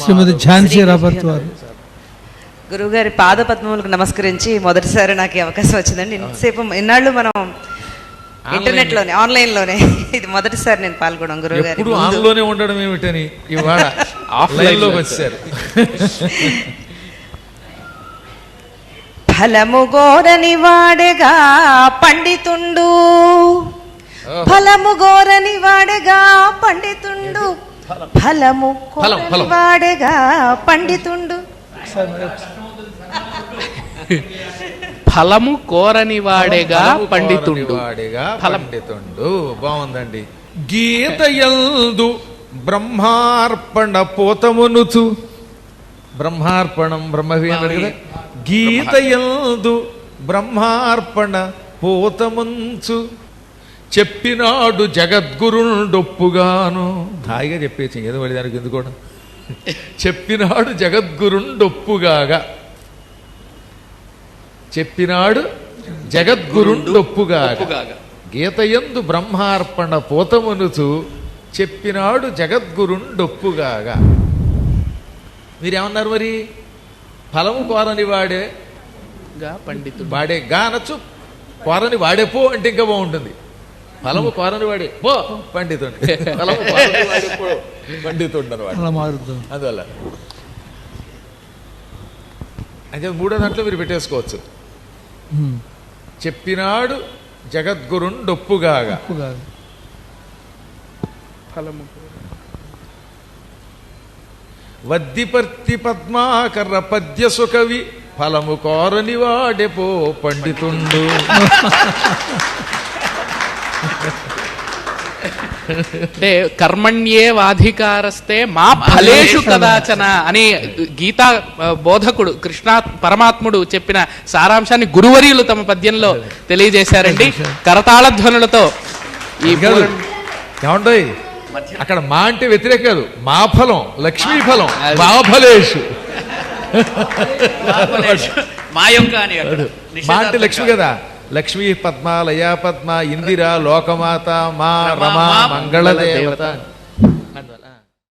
శ్రీమతి ఝాన్సీ రాబర్త్ వారు గురువుగారి పాద పద్మములకు నమస్కరించి మొదటిసారి నాకు ఈ అవకాశం వచ్చిందండి. ఇంతసేపు ఇన్నాళ్ళు మనం ఇంటర్నెట్లోనే ఆన్లైన్లోనే ఇది మొదటిసారి నేను పాల్గొనడం గురువు గారి ఆన్లోనే ఉండడం ఏమిటని ఇవాళ ఆఫ్లైన్లోకి వచ్చారు. ఫలము గోరని వాడెగా పండితుండు. ఫలము గోరని వాడెగా పండితుండు. ఫలము. ఫలం, కోరని ఫలం. వాడెగా పండితుండు. ఫలము కోరని వాడేగా పండితుండు. కోరని వాడిగా ఫలం. పండితుండు బాగుందండి. గీత యందు బ్రహ్మార్పణ పోతమునుచు. బ్రహ్మార్పణం బ్రహ్మవి అన్నాడు కదా? గీత యందు బ్రహ్మార్పణ పోతముంచు. చెప్పినాడు జగద్గురుండొప్పుగాను. హాయిగా చెప్పేసి ఏదో వాడి దానికి ఎందుకు కూడా చెప్పినాడు జగద్గురుండొప్పుగాగా. చెప్పినాడు జగద్గురుండొప్పుగాగా. ఒప్పుగాగా. గీతయందు బ్రహ్మార్పణ పోతమునుచు చెప్పినాడు జగద్గురుండొప్పుగాగా. మీరేమన్నారు మరి? ఫలము కోరని వాడే గా పండితుడు. వాడే గా అనొచ్చు కోరని వాడే పో అంటే ఇంకా బాగుంటుంది. ఫలము కోరని వాడే పో. పండితుండు. ఫలము కోరని వాడే పో పండితుండు అనమాట అందువల్ల అయితే మూడో దాంట్లో మీరు పెట్టేసుకోవచ్చు. చెప్పినాడు జగద్గురుండొప్పుగాగా కాదు ఫలము వద్దిపర్తి పద్మాకర పద్య సుకవి ఫలము కోరని వాడెపో పండితుండు. అంటే కర్మణ్యే వాధికారస్తే మా ఫలేషు కదాచన అని గీతా బోధకుడు కృష్ణ పరమాత్ముడు చెప్పిన సారాంశాన్ని గురువర్యులు తమ పద్యంలో తెలియజేశారండి. కరతాళ ధ్వనులతో ఈ ఏమంటాయి అక్కడ మా అంటే వ్యతిరేక కాదు మా ఫలం లక్ష్మీ ఫలం. మా ఫలేషు. మా యొక్క. మా అంటే లక్ష్మి కదా. లక్ష్మీ పద్మ లయా పద్మ ఇందిర లోకమాత మా రమ మంగళ దేవత.